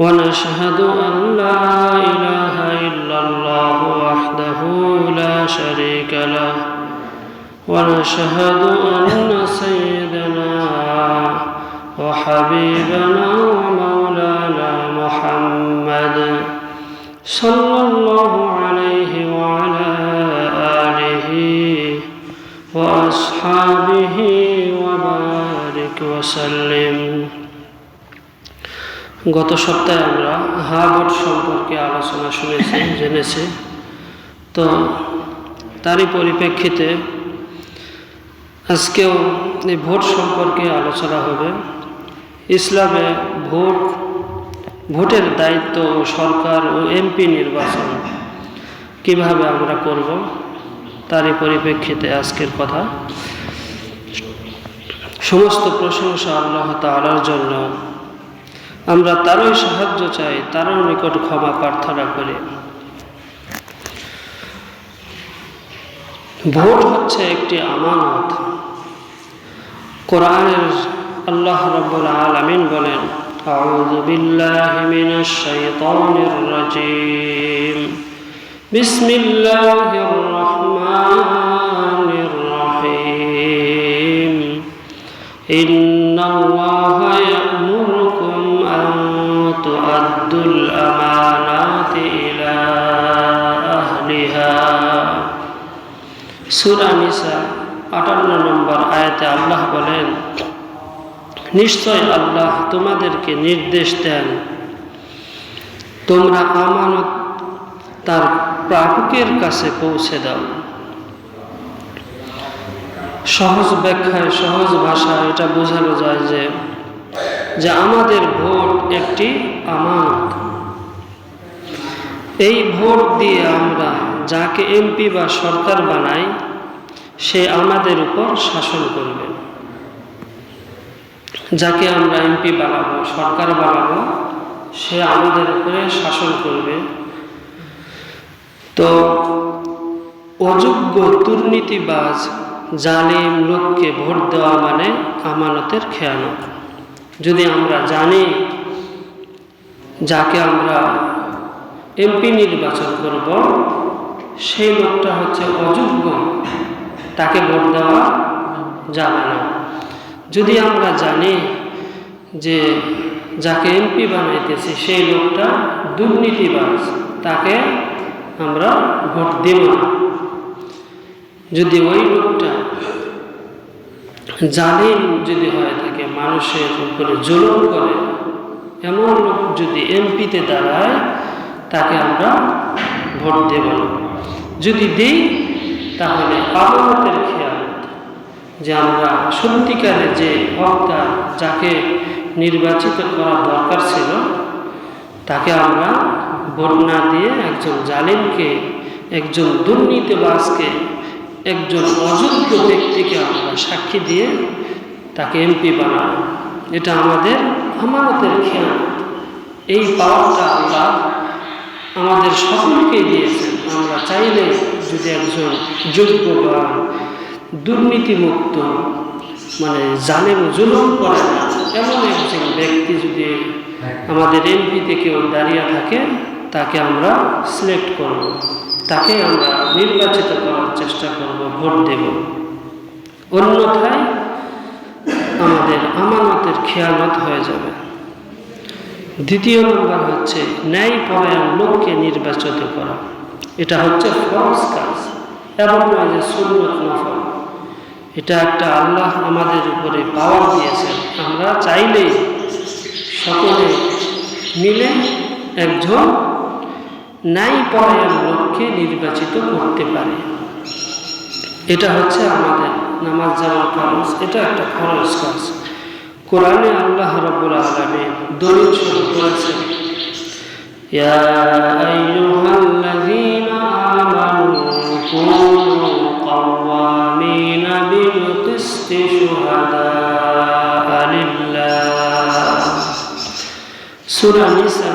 ونشهد أن لا إله إلا الله وحده لا شريك له. ونشهد أن سيدنا وحبيبنا ومولانا محمد صلى الله عليه وعلى آله وأصحابه وبارك وسلم. গত সপ্তাহে আমরা হার্ভার্ড সম্পর্কে আলোচনা শুনেছি, জেনেছি। তো তারই পরিপ্রেক্ষিতে আজকেও এই ভোট সম্পর্কে আলোচনা হবে। ইসলামে ভোট, ভোটের দায়িত্ব সরকার ও এমপি নির্বাচন কীভাবে আমরা করব, তারই পরিপ্রেক্ষিতে আজকের কথা। সমস্ত প্রশংসা আল্লাহ তালার জন্য। আমরা তারই সাহায্য চাই তারও নিকট ক্ষমা প্রার্থনা করি ভোট হচ্ছে একটি আমানত কোরআনের আল্লাহ রব্বুল আলমিন বলেন أعوذ بالله من الشيطان الرجيم بسم الله الرحمن الرحيم إن الله يأمركم أن تؤدوا الأمانات إلى أهلها সুরা নিসা আটান্ন নম্বর আয়াতে আল্লাহ বলেন নিশ্চয় আল্লাহ তোমাদেরকে নির্দেশ দেন তোমরা আমানত তার প্রাপকের কাছে পৌঁছে দাও সহজ ব্যাখ্যায় সহজ ভাষায় এটা বোঝানো যায় যে যে আমাদের ভোট একটি আমানত। এই ভোট দিয়ে আমরা যাকে এমপি বা সরকার বানাই, সে আমাদের উপর শাসন করবে। যাকে আমরা এমপি বানাবো, সরকার বানাবো, সে আমাদের উপরে শাসন করবে। তো অযোগ্য দুর্নীতিবাজ, জালিম লোককে ভোট দেওয়া মানে আমানতের খেয়ানত। যদি আমরা জানি যাকে আমরা এমপি নির্বাচন করব সেই লোকটা হচ্ছে অযোগ্য, তাকে ভোট দেওয়া যাবে না। যদি আমরা জানি যে যাকে এমপি বানাইতেছি সেই লোকটা দুর্নীতিবাজ, তাকে আমরা ভোট দেব না। যদি ওই লোকটা জালিম যদি হয়ে থাকে মানুষের উপরে জুলুম করে। এমন লোক যদি এমপিতে দাঁড়ায়, তাকে আমরা ভোট দেব না। যদি দিই, তাহলে আমানতের খেয়াল যে আমরা সত্যিকারে যে হকদার যাকে নির্বাচিত করা দরকার ছিল, তাকে আমরা ভোট না দিয়ে একজন জালিমকে, একজন দুর্নীতিবাজকে, একজন অযোগ্য ব্যক্তিকে আমরা সাক্ষী দিয়ে তাকে এমপি বানাবো এটা আমাদের আমানতের খেয়াল। এই পাওয়ারটা আমরা আমাদের সকলকে দিয়েছেন। আমরা চাইলে যদি একজন যোগ্য বা দুর্নীতিমুক্ত মানে জালেম জুলুম করে না, এমন একজন ব্যক্তি যদি আমাদের এমপিতে কেউ দাঁড়িয়ে থাকে, তাকে আমরা সিলেক্ট করব। তাকে আমরা নির্বাচিত করার চেষ্টা করব, ভোট দেব। অন্যথায় আমাদের আমানতের খেয়ালত হয়ে যাবে। দ্বিতীয় নম্বর হচ্ছে ন্যায় পরায়ণ লোককে নির্বাচিত করা। এটা হচ্ছে ফরজ কাজ এবং নয় যে সুন্নত নফল। এটা একটা আল্লাহ আমাদের উপরে পাওয়ার দিয়েছেন। আমরা চাইলেই সকলে মিলে একজন ন্যায় পরায়ণ লোককে নির্বাচিত করতে পারে। এটা হচ্ছে আমাদের নামাজ জামার ফরজ এটা একটা ফরজ কাজ কোরআনে আল্লাহ রব্বুল আলমী দলিল শুরু করেছেন يا أيها الذين آمنوا كونوا قوامين بالقسط شهداء لله سورة নিসা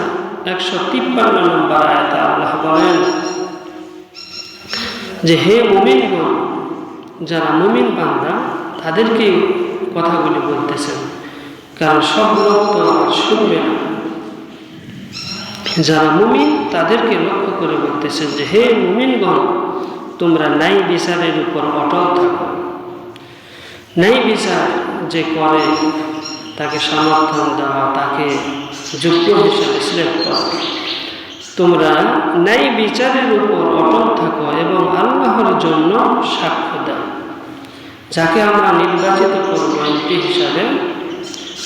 একশো তিপ্পান্ন নম্বর আয়াত আল্লাহ বলেন যে হে মুমিনগণ যারা মুমিন বান্দা তাদেরকে কথাগুলি বলতেছেন। কারণ সব লোক তো শুনবে না। যারা মুমিন, তাদেরকে লক্ষ্য করে বলতেছেন যে, হে মুমিনগণ, তোমরা ন্যায় বিচারের উপর অটল থাকো। ন্যায় বিচার যে করে, তাকে সমর্থন দেওয়া, তাকে যোগ্য হিসেবে সিলেক্ট করা। তোমরা ন্যায় বিচারের উপর অটল থাকো এবং আল্লাহর জন্য সাক্ষ্য দাও। যাকে আমরা নির্বাচিত করব এমপি হিসাবে,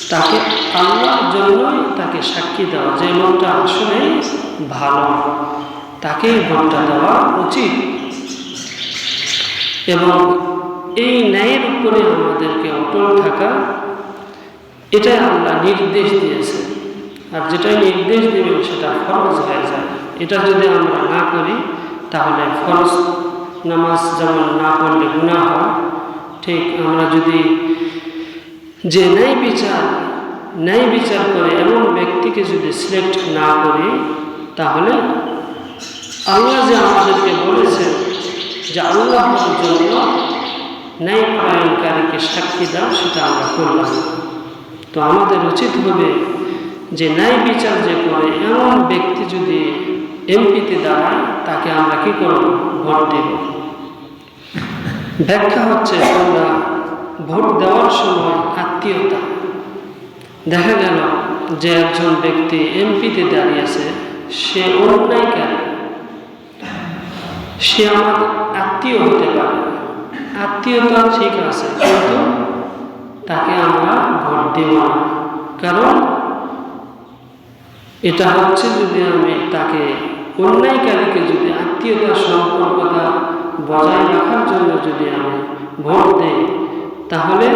তাকে আল্লাহর জন্যই তাকে সাক্ষী দেওয়া যে লোকটা আসলে ভালো। তাকেই ভোটটা দেওয়া উচিত। এবং এই ন্যায়ের উপরে আমাদেরকে অটল থাকা, এটাই আল্লাহ নির্দেশ দিয়েছে আর যেটাই নির্দেশ দেবেন সেটা ফরজ হয়ে যায়। এটা যদি আমরা না করি, তাহলে ফরজ নামাজ যেমন না পড়লে গুণা হয়, ঠিক আমরা যদি যে ন্যায় বিচার ন্যায় বিচার করে এমন ব্যক্তিকে যদি সিলেক্ট না করি, তাহলে আল্লাহ যে আমাদেরকে বলেছেন যে আল্লাহর জন্য ন্যায় পরায়ণকারীকে সাক্ষী দাও, সেটা আমরা করলাম তো আমাদের উচিত হবে যে ন্যায় বিচার যে করে, এমন ব্যক্তি যদি এমপিতে দাঁড়ায়, তাকে আমরা কি করব? ভোট দেব। ব্যাখ্যা হচ্ছে তোমরা ভোট দেওয়ার সময় আত্মীয়তা। দেখা গেল যে একজন ব্যক্তি এমপিতে দাঁড়িয়েছে সে অন্যায়কারী সে আমার আত্মীয় হতে পারে। আত্মীয়তা ঠিক আছে, কিন্তু তাকে আমরা ভোট দেব না। কারণ এটা হচ্ছে যদি আমি তাকে অন্যায়কারীকে যদি আত্মীয়তার সম্পর্কতা বজায় রাখার জন্য যদি আমি ভোট দেই, তাহলে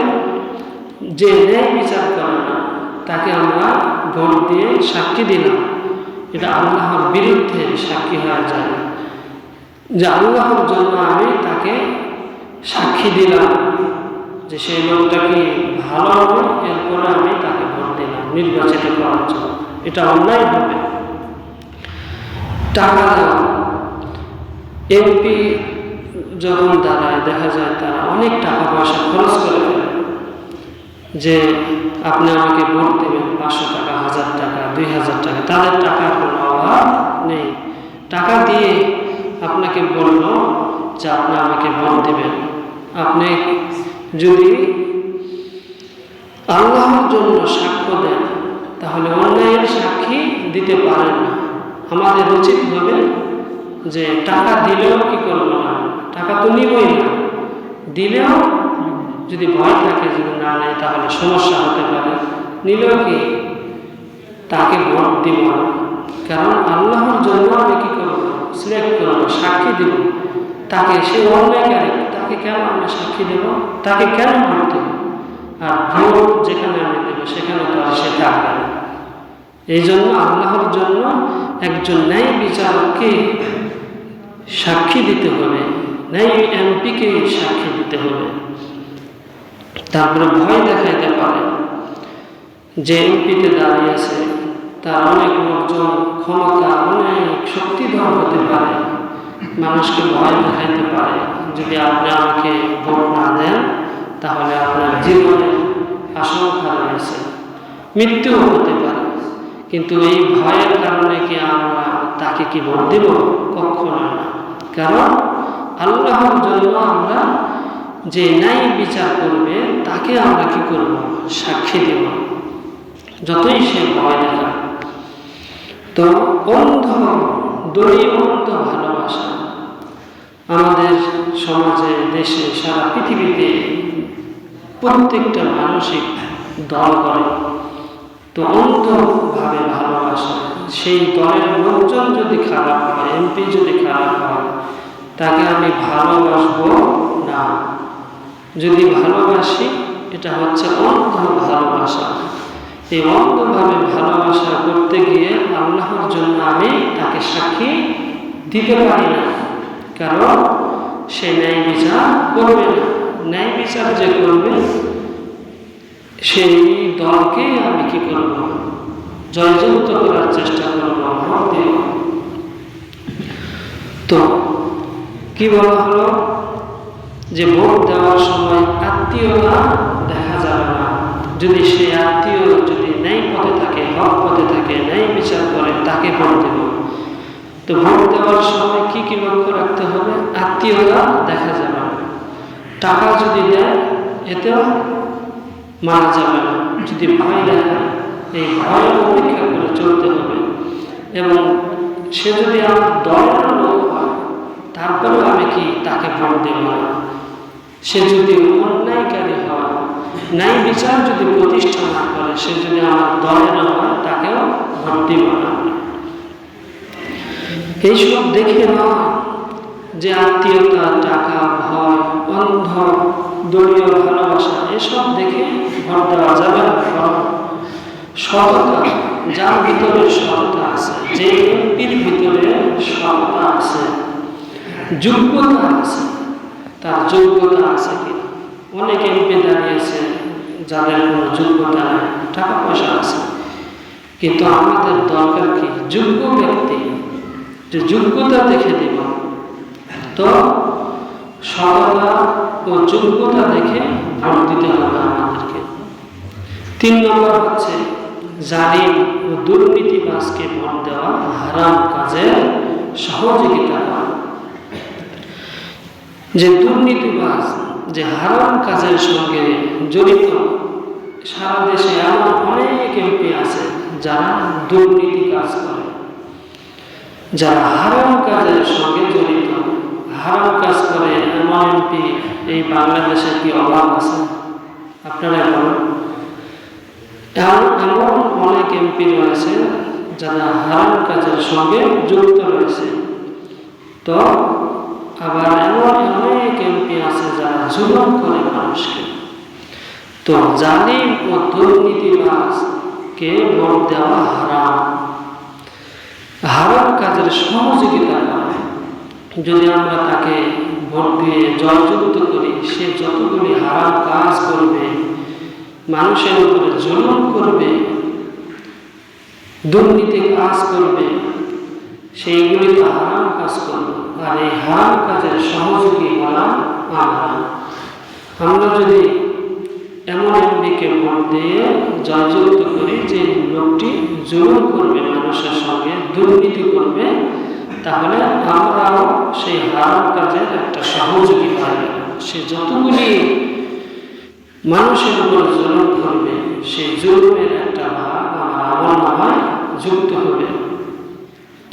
যে ন্যায় বিচার করে না, তাকে আমরা ভোট দিয়ে সাক্ষী দিলাম। এটা আল্লাহর বিরুদ্ধে সাক্ষী হয়ে যায়। যে আল্লাহর জন্য আমি তাকে সাক্ষী দিলাম, যে সেই লোকটা কি ভালো হবে, এরপরে আমি তাকে ভোট দিলাম নির্বাচিত করার জন্য। এটা অন্যায় হবে টাকা এমপি যখন দাঁড়ায়, দেখা যায় তারা অনেক টাকা পয়সা খরচ করে যে আপনি আমাকে ভোট দেবেন পাঁচশো টাকা, হাজার টাকা, দুই হাজার টাকা, তাদের টাকার কোনো অভাব নেই। টাকা দিয়ে আপনাকে বলল যে আপনি আমাকে ভোট দেবেন। আপনি যদি আল্লাহর জন্য সাক্ষ্য দেন তাহলে অন্যায়ের সাক্ষী দিতে পারেন না। আমাদের উচিত হবে যে টাকা দিলেও কি করব না? টাকা তো নিবই না। দিলেও যদি ভয় থাকে যদি না নেয় তাহলে সমস্যা হতে পারে। নিলেও কি? তাকে ভোট দিব না। কারণ আল্লাহর জন্য আমি কি করব? সিলেক্ট করব, সাক্ষী দেব। তাকে সে অন্যায়কারী তাকে কেন আমি সাক্ষী দেব? তাকে কেন ভোট দেব? আর ভোট যেখানে আমি দেব, সেখানে তো আর সে থাকবে না। এই জন্য আল্লাহর জন্য একজন ন্যায় বিচারককে সাক্ষী দিতে হবে, ন্যায় এমপিকে সাক্ষী দিতে হবে। তারপরে ভয় দেখাইতে পারে। যে এমপিতে দাঁড়িয়ে আছে, তার অনেক লোকজন ক্ষমতা, অনেক শক্তিধর হতে পারে। মানুষকে ভয় দেখাইতে পারে। যদি আপনি আমাকে ভোট না দেন, তাহলে আপনার জীবনের আশঙ্কা রয়েছে। মৃত্যুও হতে পারে। কিন্তু এই ভয়ের কারণে কি আমরা তাকে কি ভোট দেব? কখনো না। কারণ আল্লাহর জন্য আমরা যে ন্যায় বিচার করবে, তাকে আমরা কি করব? সাক্ষী দেব। যতই সে ভয় দেখা তো অন্ধ দলীয় অন্ধ ভালোবাসা আমাদের সমাজে, দেশে, সারা পৃথিবীতে প্রত্যেকটা মানসিক দল করে। তো অন্ধভাবে ভালোবাসা। সেই দলের লোকজন যদি খারাপ হয়, এমপি যদি খারাপ হয়, তাকে আমি ভালোবাসবো না। যদি ভালোবাসি, এটা হচ্ছে অন্ধ ভালোবাসা এই অন্ধভাবে ভালোবাসা করতে গিয়ে আল্লাহর জন্য আমি তাকে সাক্ষী দিতে পারি না। কারণ সে ন্যায় বিচার করবে না। ন্যায় বিচার যে করবে সেই দলকে আমি কি করব? জয়যুক্ত করার চেষ্টা করব দেব তো, কি বলা হলো? যে ভোট দেওয়ার সময় আত্মীয়তা দেখা যাবে না। যদি সে আত্মীয় যদি ন্যায় পথে থাকে, হক পথে থাকে, ন্যায় বিচার করে, তাকে ভোট দেব। তো ভোট দেওয়ার সময় কি কি লক্ষ্য রাখতে হবে? আত্মীয়তা দেখা যাবে টাকা যদি দেয়, এতেও মারা যাবে না। যদি ভয় দেখায় এই ভয় উপেক্ষা করে চলতে হবে। এবং সে যদি আমার দলের হয়, তারপরেও আমি কি তাকে ভোট দেব না? সে যদি অন্যায়কারী হয়, ন্যায় বিচার যদি প্রতিষ্ঠা না করে, সে যদি আমার দলের হয়, তাকেও ভোট দিব না। এইসব দেখে নয় যে আত্মীয়তা, টাকা ভয় অন্ধ দলীয় ভালোবাসা, এসব দেখে ভোট দেওয়া যাবে সততা, যার ভিতরে সততা আছে, যে এমপির ভিতরে সততা আছে, যোগ্যতা আছে, তার যোগ্যতা আছে কি অনেক এমপি দাঁড়িয়েছে, যাদের কোনো যোগ্যতা নেই টাকা পয়সা আছে। কিন্তু আমাদের দরকার কি? যোগ্য ব্যক্তি, যে যোগ্যতা দেখে দিব তো সততা ও যোগ্যতা দেখে ভোট দিতে হবে আমাদেরকে। তিন নম্বর হচ্ছে জালিম ও দুর্নীতিবাজকে ভোট দেওয়া হারাম কাজে সহযোগিতা যে দুর্নীতিবাজ, যে হারাম কাজের সঙ্গে জড়িত, সারা দেশে এমন অনেক এমপি আছে যারা দুর্নীতি কাজ করে। যারা হারাম কাজের সঙ্গে জড়িত হারাম কাজ করে এমন এমপি এই বাংলাদেশে কি অভাব আছে? আপনারা বলেন। এমন অনেক এমপি রয়েছে যারা হারাম কাজের সঙ্গে যুক্ত রয়েছে। তো আবার এমন অনেক এমপি আছে যারা জুলুম করে মানুষকে। তো জালিম ও দুর্নীতিবাজকে ভোট দেওয়া হারাম। হারাম কাজের সহযোগিতা করে যদি আমরা তাকে ভোট দিয়ে জয়যুক্ত করি, সে যতগুলি হারাম কাজ করবে, মানুষের উপরে জুলুম করবে, দুর্নীতি কাজ করবে, সেইগুলি তো হারাম কাজ করবে। আর এই হারাম কাজের সহযোগী হলাম আমরা। আমরা যদি এমন এমপিকে ভোট দিয়ে জয়যুক্ত করি যে লোকটি জুলুম করবে, মানুষের সঙ্গে দুর্নীতি করবে, তাহলে আমরাও হারাম কাজের একটা সহযোগী পাই সে যতগুলি মানুষের উপর জুলুম করবে, সেই জুলুমের একটা ভাগ আমার আমল যুক্ত হবে।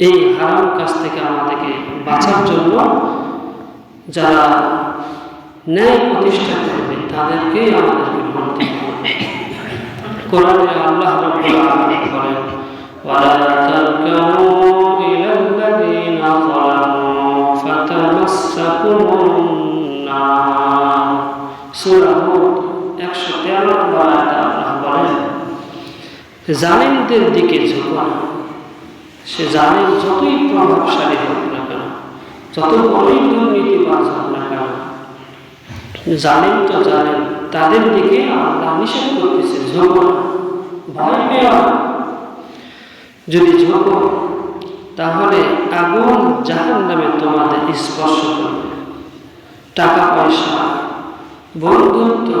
এই হারাম কাজ থেকে আমাদেরকে বাঁচার জন্য যারা ন্যায় প্রতিষ্ঠা করবে, তাদেরকেই আমাদেরকে দিতে হবে কোরআনে আল্লাহ রাব্বুল আলামিন বলেন, ওয়ালা তারকানু ইলাল ফাতামাসসাকুমুন নার সূরা হুদ 113 আল্লাহ বলেন, জালিমদের দিকে ঝুঁকো সে জালিম যতই প্রভাবশালী হোক না কেন, যত বড়ই দুর্নীতিবাজ হোক না কেন, জালিম তো জালিম, তাদের দিকে আল্লাহ নিষেধ করতেছে, ঝোঁকো যদি ঝোঁকো, তাহলে আগুন জাহান নামে তোমাদের স্পর্শ করবে। টাকা পয়সা, বন্ধুত্ব,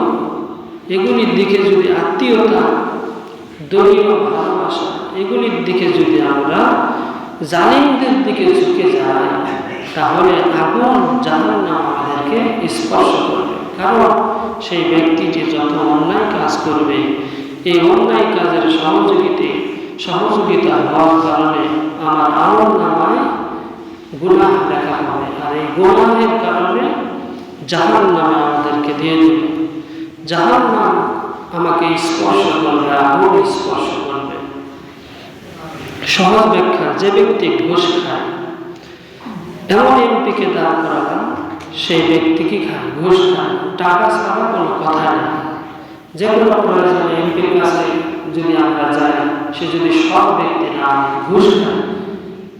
এগুলির দিকে যদি আত্মীয়তা দলীয় ভালোবাসা, এগুলির দিকে যদি আমরা জালিমদের দিকে ঝুঁকে যাই, তাহলে আগুন জাহান নাম আমাদেরকে স্পর্শ করবে। কারণ সেই ব্যক্তিটি যত অন্যায় কাজ করবে, এই অন্যায় কাজের সহযোগিতে, সহযোগিতা হওয়ার কারণে আমার আমল নামায় গুনাহ দেখা হবে। আর এই গুনাহের কারণে জাহান নামে আমাদেরকে দিয়ে দেবে জাহান নাম আমাকে স্পর্শ করবে, আগুন স্পর্শ করবে। সহজ ব্যাখ্যা যে ব্যক্তি ঘুষ খায়, এমন এমপিকে দান করালাম, সেই ব্যক্তি কি খায়? ঘুষ খায়। টাকা ছাড়া কোনো কথা নেই। যে কোনো প্রয়োজনে এমপির কাছে যদি আমরা যাই, সে যদি সব ব্যক্তি না, ঘুষ খায়,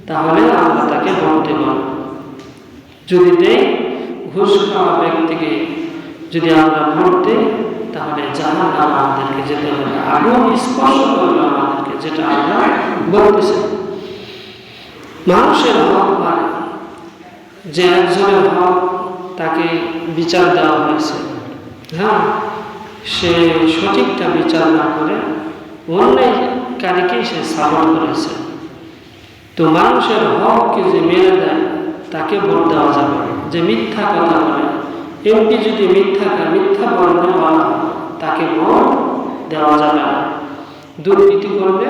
তাহলে আমরা তাকে বলতে দেব যদি দেই ঘুষ খাওয়া ব্যক্তিকে যদি আমরা ভোট দিই তাহলে জাহান আমাদেরকে যেতে হবে। আগুন স্পর্শ করবে আমাদেরকে যেটা আমরা বলতেছি। মানুষের হক মানে যে একজনের হক তাকে বিচার দেওয়া হয়েছে। হ্যাঁ সে সঠিকটা বিচার না করে অন্যায়কারীকেই সে সাবল করেছে। তো মানুষের হককে যে মেরে দেয়, তাকে ভোট দেওয়া যাবে না। যে মিথ্যা কথা বলে। এমপি যদি মিথ্যা মিথ্যা বর্ণে বলা তাকে ভোট দেওয়া যাবে না। দুর্নীতি করলে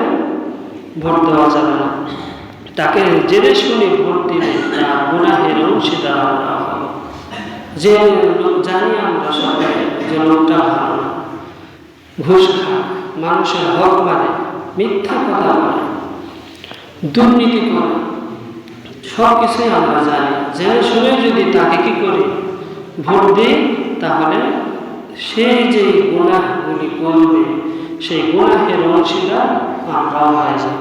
ভোট দেওয়া যাবে না। তাকে জেনে শুনে ভোট দিলে তার গুণাহের অংশীদার আমরা হব। যে জানি আমরা সবাই যে লোকটা ভালো না। ঘুষ খায় মানুষের হক মানে মিথ্যা কথা বলে। দুর্নীতি করে সব কিছুই আমরা জানি। জেনে শুনে যদি তাকে কি করি? ভোট দিই, তাহলে সেই যে গুণাহগুলি করবে, সেই গুণাহের অংশীদার আমরাও হয়ে যাব।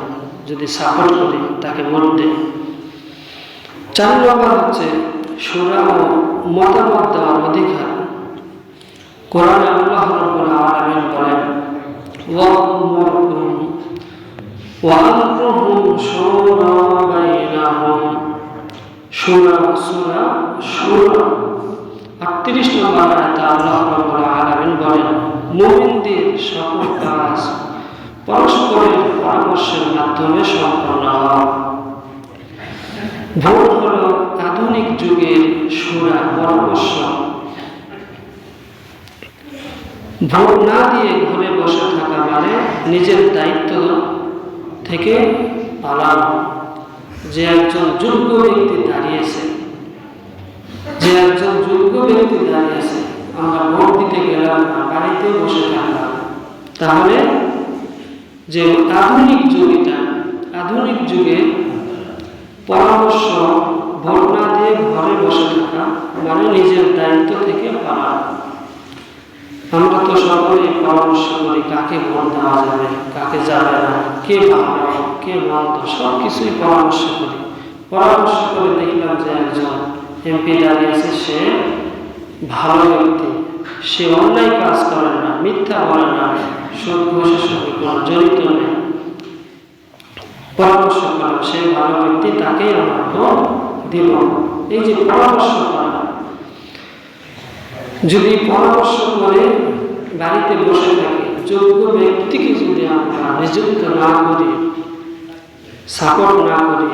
যদি সাপোর্ট করি, তাকে ভোট দিই। চার নম্বর হচ্ছে সুরা ও মতামত দেওয়ার অধিকার। কোরআন আল্লাহ রব্বুল আলামিন বলেন ওয়ামুরহুম ওয়ামরুহুম শুরা বাইনাহুম। শুরা শুরা শুরা 38 নম্বর আয়াতে আল্লাহ রাব্বুল আলামিন বলেন, মুমিনদের সকল কাজ পরস্পরের পরামর্শের মাধ্যমে সম্পন্ন হয়। ভোট হলো আধুনিক যুগের সুরা পরামর্শ। ভোট না দিয়ে ঘরে বসে থাকা মানে নিজের দায়িত্ব থেকে পালানো যে একজন যোগ্য ব্যক্তি দাঁড়িয়েছে, যে একজন যোগ্য ব্যক্তি দাঁড়িয়েছে, আমরা ভোট দিতে গেলাম না, বাড়িতে বসে থাকলাম। তাহলে যে আধুনিক যুগটা, আধুনিক যুগে পরামর্শ, ভোট না দিয়ে ঘরে বসে থাকা মানে নিজের দায়িত্ব থেকে পালানো। আমরা তো সকলে পরামর্শ করি কাকে ভোট দেওয়া যাবে, কাকে যাবে না, কে ভালো, কে মন্দ সব কিছুই পরামর্শ করি পরামর্শ করে দেখলাম যে একজন এমপি দাঁড়িয়েছে, সে ভালো ব্যক্তি, সে অন্যায় কাজ করে না, মিথ্যা বলে না ঘোষের সঙ্গে কোনো জড়িত নেই। পরামর্শ করলাম সে ভালো ব্যক্তি, তাকেই আমরা ভোট দিব। এই যে পরামর্শ করা যদি পরামর্শ করে বাড়িতে বসে থাকি, যোগ্য ব্যক্তিকে যদি আমরা নিযুক্ত না করি সাপোর্ট না করি,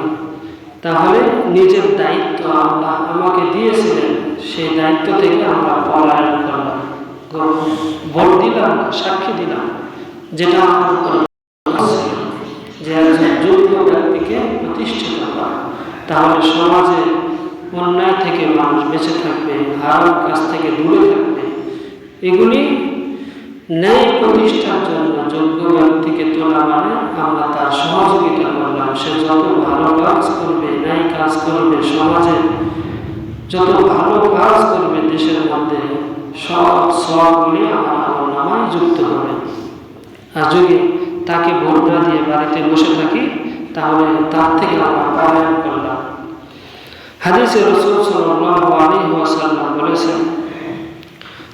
তাহলে নিজের দায়িত্ব আল্লাহ আমাকে দিয়েছিলেন, সেই দায়িত্ব থেকে আমরা পলায়ন করলাম ভোট দিলাম, সাক্ষী দিলাম, যেটা আমার যে একজন যোগ্য ব্যক্তিকে প্রতিষ্ঠিত করা, তাহলে সমাজে অন্যায় থেকে মানুষ বেঁচে থাকবে হারাম কাছ থেকে দূরে থাকবে। এগুলি ন্যায় প্রতিষ্ঠার জন্য যোগ্য ব্যক্তিকে তোলা মানে আমরা তার সহযোগিতা করলাম। সে যত ভালো কাজ করবে, ন্যায় কাজ করবে সমাজে, যত ভালো কাজ করবে দেশের মধ্যে, সব সবগুলি আমার আমার নামায় যুক্ত হবে। আর যদি তাকে ভোট না দিয়ে বাড়িতে বসে থাকি, তাহলে তার থেকে আমরা পালায়ন করলাম হাদিসে রসুল ওয়াসাল্লাম বলেছেন,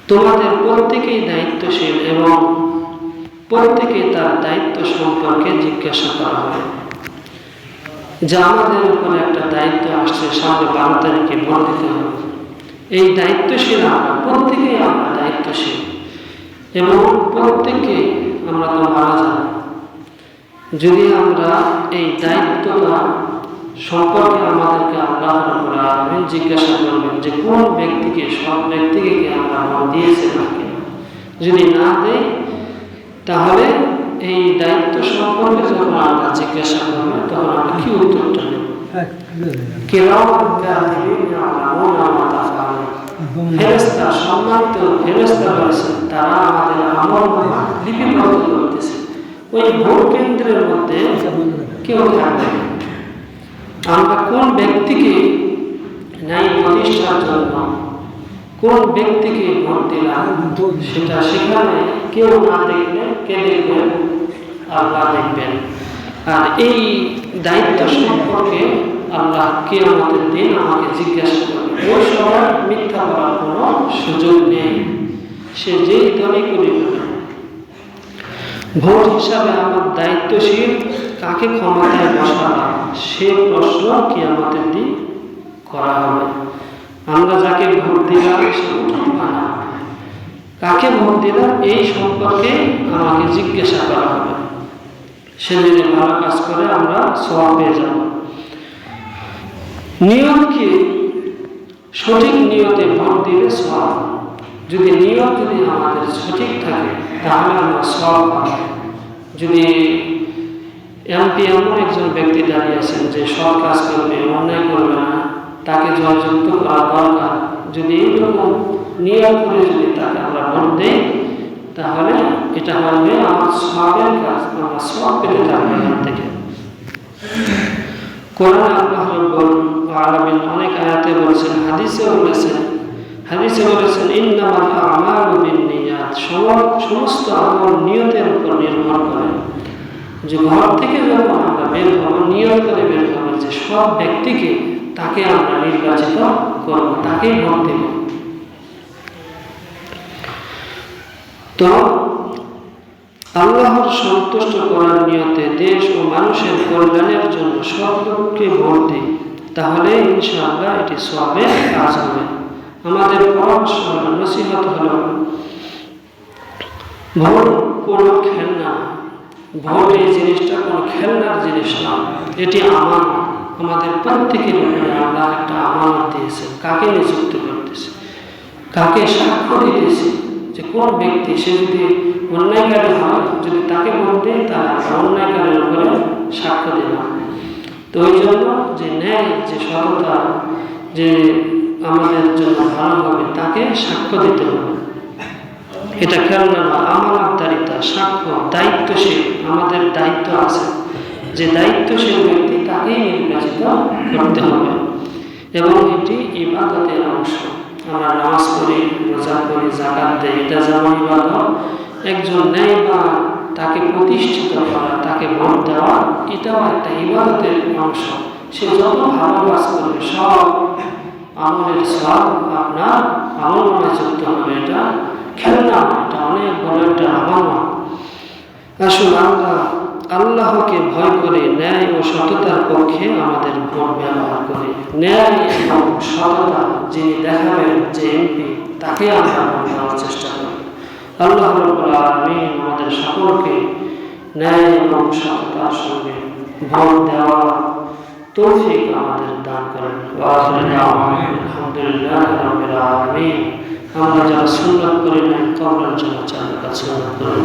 তোমাদের প্রত্যেকেই দায়িত্বশীল এবং প্রত্যেকে তার দায়িত্ব সম্পর্কে জিজ্ঞাসা করা হবে। যে আমাদের উপরে একটা দায়িত্ব আসছে, সামনে বারো তারিখে ভোট দিতে হবে। এই দায়িত্বশীল আমরা, প্রত্যেকেই আমরা দায়িত্বশীল এবং প্রত্যেকে আমরা তো মারা যাব। যদি আমরা এই দায়িত্বটা সম্পর্কে আমাদেরকে আল্লাহ রাব্বুল আলামিন জিজ্ঞাসা করবেন যে কোন ব্যক্তিকে সব ব্যক্তিকে কি আমরা ভোট দিয়েছে নাকি? যদি না দেই তাহলে এই দায়িত্ব সম্পর্কে যখন আমরা জিজ্ঞাসা করব তখন আমরা কি উত্তরটা সম্মানিত রয়েছে তারা আমাদের আমল লিপিবদ্ধ করতেছে। ওই ভোট কেন্দ্রের মধ্যে কেউ থাকবে। আমরা কোন ব্যক্তিকে ন্যায় প্রতিষ্ঠার জন্য কোন ব্যক্তিকে ভোট দিলাম, সেটা সেখানে কেউ না দেখলে কে দেখবেন আল্লাহ দেখবেন? আর এই দায়িত্ব সম্পর্কে আল্লাহ কে আমাদের দিন আমাকে জিজ্ঞাসা করবে ওই সময় মিথ্যা বলার কোনো সুযোগ নেই। সে যেই দলই করি ভোট হিসাবে আমার দায়িত্বশীল কাকে ক্ষমতায় বসালাম সে প্রশ্ন কি আমাদের দিন করা হবে। আমরা যাকে ভোট দিলাম, সে কাকে ভোট দিলাম, এই সম্পর্কে আমাকে জিজ্ঞাসা করা হবে। সে যদি ভালো কাজ করে, আমরা সব পেয়ে যাব। নিয়ম কি? সঠিক নিয়তে ভোট দিলে সব যদি নিয়ম যদি আমাদের সঠিক থাকে, তাহলে আমরা সব পাব। যদি এমপি এমন একজন ব্যক্তি দাঁড়িয়ে আছেন যে সৎ কাজ করবে অন্যায় করবে না, তাকে জয়যুক্ত করা দরকার। যদি এইরকম নিয়ম করে যদি তাকে আমরা ভোট দেই, তাহলে এটা হবে আমার সবের কাজ, আমরা সব পেতে থাকব এখান থেকে। কোরআন আল্লাহ আলামিন অনেক আয়াতে বলেছেন হাদিসে বলেছেন হাদিসে বলেছেন বিন্নিয়াত সম- সমস্ত আমল নিয়তের উপর নির্ভর করে। যে ঘর থেকে যখন আমরা বের হব নিয়ত করে বের হব যে সব ব্যক্তিকে তাকে আমরা নির্বাচিত করব, তাকেই ভোট দেব। তো আল্লাহর সন্তুষ্ট করার নিয়তে দেশ ও মানুষের কল্যাণের জন্য সব লোককে ভোট দিই, তাহলে ইনশাআল্লাহ এটি সবে কাজ হবে। আমাদের পরামর্শ নসিহত হলো, ভোট কোনো খেলনা ভোট এই জিনিসটা কোনো খেলনার জিনিস না। এটি আমার আমাদের প্রত্যেকের আল্লাহ একটা আমানত দিয়েছে। কাকে নিযুক্ত করতেছে? কাকে সাক্ষ্য দিতেছে? যে কোন ব্যক্তি, সে যদি অন্যায়কারী হয়, যদি তাকে ভোট দেয় আমরা অন্যায়কারীর উপরে সাক্ষ্য দিলাম তো ওই জন্য যে ন্যায়, যে সততা, যে আমাদের জন্য ভালো হবে, তাকে সাক্ষ্য দিতে হবে। এটা খেলনা না? আমানতদারিতা সাক্ষ্য দায়িত্বশীল, আমাদের দায়িত্ব আছে। যে দায়িত্বশীল ব্যক্তি তাকেই নির্বাচিত করতে হবে। এবং এটি ইবাদতের অংশ। আমরা নামাজ পড়ি, রোজা করি জাকাত দেই, এটা যেমন ইবাদত, একজন ন্যায় বা তাকে প্রতিষ্ঠিত করা, তাকে ভোট দেওয়া, এটাও একটা ইবাদতের অংশ। সে যত ভালো কাজ করবে, সব আমলের সব আপনার আমল যুক্ত হবে। এটা খেলনা, এটা অনেক বড় একটা আহ্বান আসুন আমরা আল্লাহকে ভয় করে, ন্যায় ও সততার পক্ষে আমাদের ভোট ব্যবহার করি। ন্যায় এবং সততা যিনি দেখাবেন যে এমপি, তাকে আমরা ভোট দেওয়ার চেষ্টা করি। আল্লাহ আলামিন আমাদের সকলকে ন্যায় এবং সততার সঙ্গে ভোট দেওয়া তৌফিক আমাদের দান করেন। আলহামদুলিল্লাহ আমরা যারা সুন্নাত করি না কবরের জন্য চাঁদের কাছে সুন্নাত করি